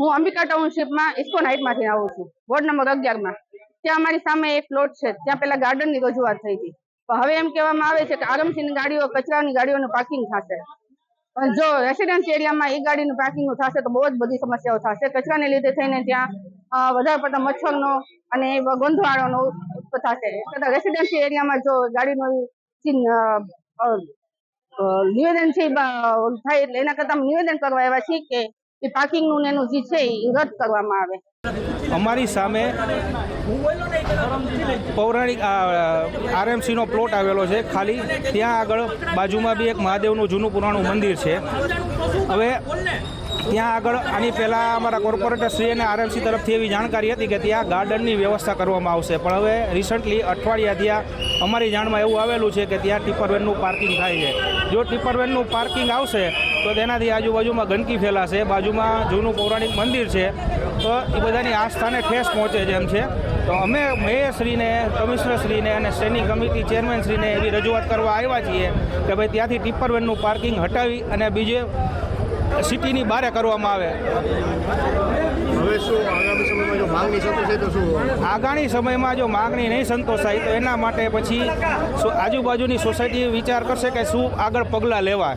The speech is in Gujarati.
હું અંબિકા ટાઉનશીપમાં ઇસ્કોન હાઇટમાંથી આવું છું. વોર્ડ નંબર અગિયારમાં ત્યાં અમારી સામે એક પ્લોટ છે. ત્યાં પેલા ગાર્ડનની રજૂઆત થઈ હતી. હવે એમ કહેવામાં આવે છે કે આરએમસીની ગાડીઓ, કચરાની ગાડીઓનું પાર્કિંગ થશે. પણ જો રેસિડેન્સી એરિયામાં એ ગાડીનું પાર્કિંગનું થશે તો બહુ જ બધી સમસ્યાઓ થશે. કચરાને લીધે થઈને ત્યાં વધારે પડતા મચ્છરનો અને ગંધવાળોનો થશે. કદાચ રેસિડેન્સી એરિયામાં જો ગાડીનું નિવેદન છે થાય એટલે એના કરતા નિવેદન કરવા આવ્યા છીએ કે એ પાર્કિંગનું એનું જે છે એ રદ કરવામાં આવે. અમારી સામે પૌરાણિક આરએમસીનો પ્લોટ આવેલો છે. ખાલી ત્યાં આગળ બાજુમાં બી એક મહાદેવનું જૂનું પુરાણું મંદિર છે. હવે ત્યાં આગળ આની પહેલાં અમારા કોર્પોરેટરશ્રી અને આરએમસી તરફથી એવી જાણકારી હતી કે ત્યાં ગાર્ડનની વ્યવસ્થા કરવામાં આવશે. પણ હવે રિસન્ટલી અઠવાડિયા ત્યાં અમારી જાણમાં એવું આવેલું છે કે ત્યાં ટીપરવેનનું વેનનું પાર્કિંગ થાય છે. જો ટીપરવેનનું વેનનું પાર્કિંગ આવશે તો તેનાથી આજુબાજુમાં ગંદકી ફેલાશે બાજુમાં જૂનું પૌરાણિક મંદિર છે તો એ બધાની આસ્થાને ઠેસ પહોંચે છે એમ છે. તો અમે મેયરશ્રીને કમિશનરશ્રીને અને સ્ટેન્ડિંગ કમિટી ચેરમેનશ્રીને એવી રજૂઆત કરવા આવ્યા છીએ કે ભાઈ ત્યાંથી ટિપ્પરવેનનું પાર્કિંગ હટાવી અને બીજે સિટીની બહાર કરવામાં આવે. હવે શું આગામી સમયમાં જો માંગણી સંતોષાય તો શું આગામી સમયમાં જો માગણી નહીં સંતોષાય તો એના માટે પછી આજુબાજુની સોસાયટી વિચાર કરશે કે શું આગળ પગલાં લેવા